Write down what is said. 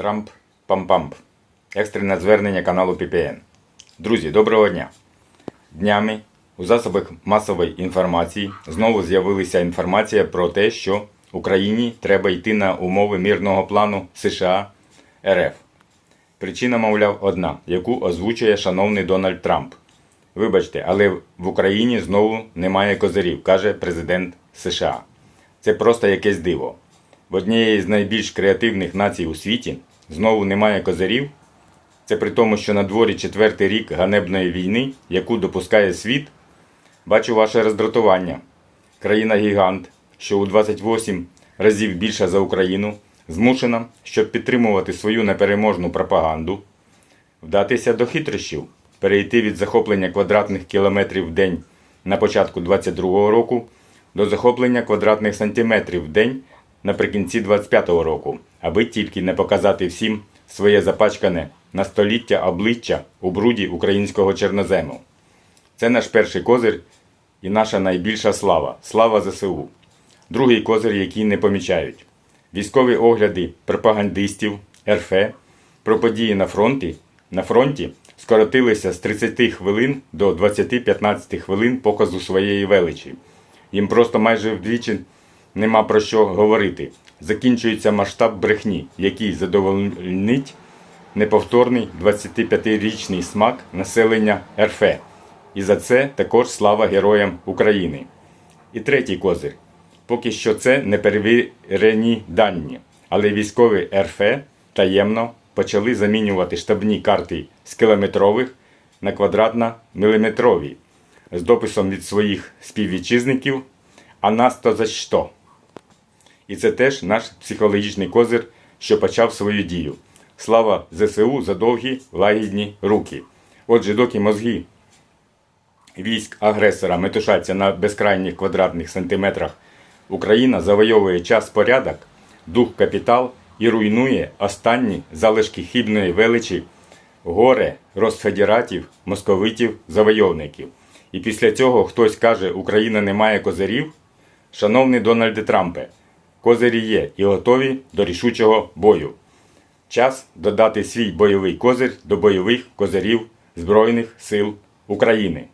Трамп Пампамп. Екстрене звернення каналу PPN. Друзі, доброго дня! Днями у засобах масової інформації знову з'явилася інформація про те, що Україні треба йти на умови мирного плану США РФ. Причина, мовляв, одна, яку озвучує шановний Дональд Трамп. Вибачте, але в Україні знову немає козирів, каже президент США. Це просто якесь диво. В однієї з найбільш креативних націй у світі знову немає козирів. Це при тому, що на дворі четвертий рік ганебної війни, яку допускає світ, бачу ваше роздратування. Країна-гігант, що у 28 разів більша за Україну, змушена, щоб підтримувати свою непереможну пропаганду, вдатися до хитрощів, перейти від захоплення квадратних кілометрів в день на початку 22-го року до захоплення квадратних сантиметрів в день наприкінці 25-го року, аби тільки не показати всім своє запачкане на століття обличчя у бруді українського чорнозему. Це наш перший козир і наша найбільша слава слава ЗСУ. Другий козир, який не помічають. Військові огляди пропагандистів РФ про події на фронті, на фронті скоротилися з 30 хвилин до 20-15 хвилин показу своєї величі. Їм просто майже вдвічі нема про що говорити. Закінчується масштаб брехні, який задовольнить неповторний 25-річний смак населення РФ. І за це також слава героям України. І третій козир. Поки що це не перевірені дані, але військові РФ таємно почали замінювати штабні карти з кілометрових на квадратно-міліметрові з дописом від своїх співвітчизників «А нас то за що?». І це теж наш психологічний козир, що почав свою дію. Слава ЗСУ за довгі лагідні руки. Отже, доки мозги військ агресора метушаться на безкрайніх квадратних сантиметрах, Україна завойовує час порядок, дух капітал і руйнує останні залишки хібної величі горе розфедератів, московитів, завойовників. І після цього хтось каже, Україна не має козирів. Шановний Дональде Трампе, козирі є і готові до рішучого бою. Час додати свій бойовий козир до бойових козирів Збройних сил України.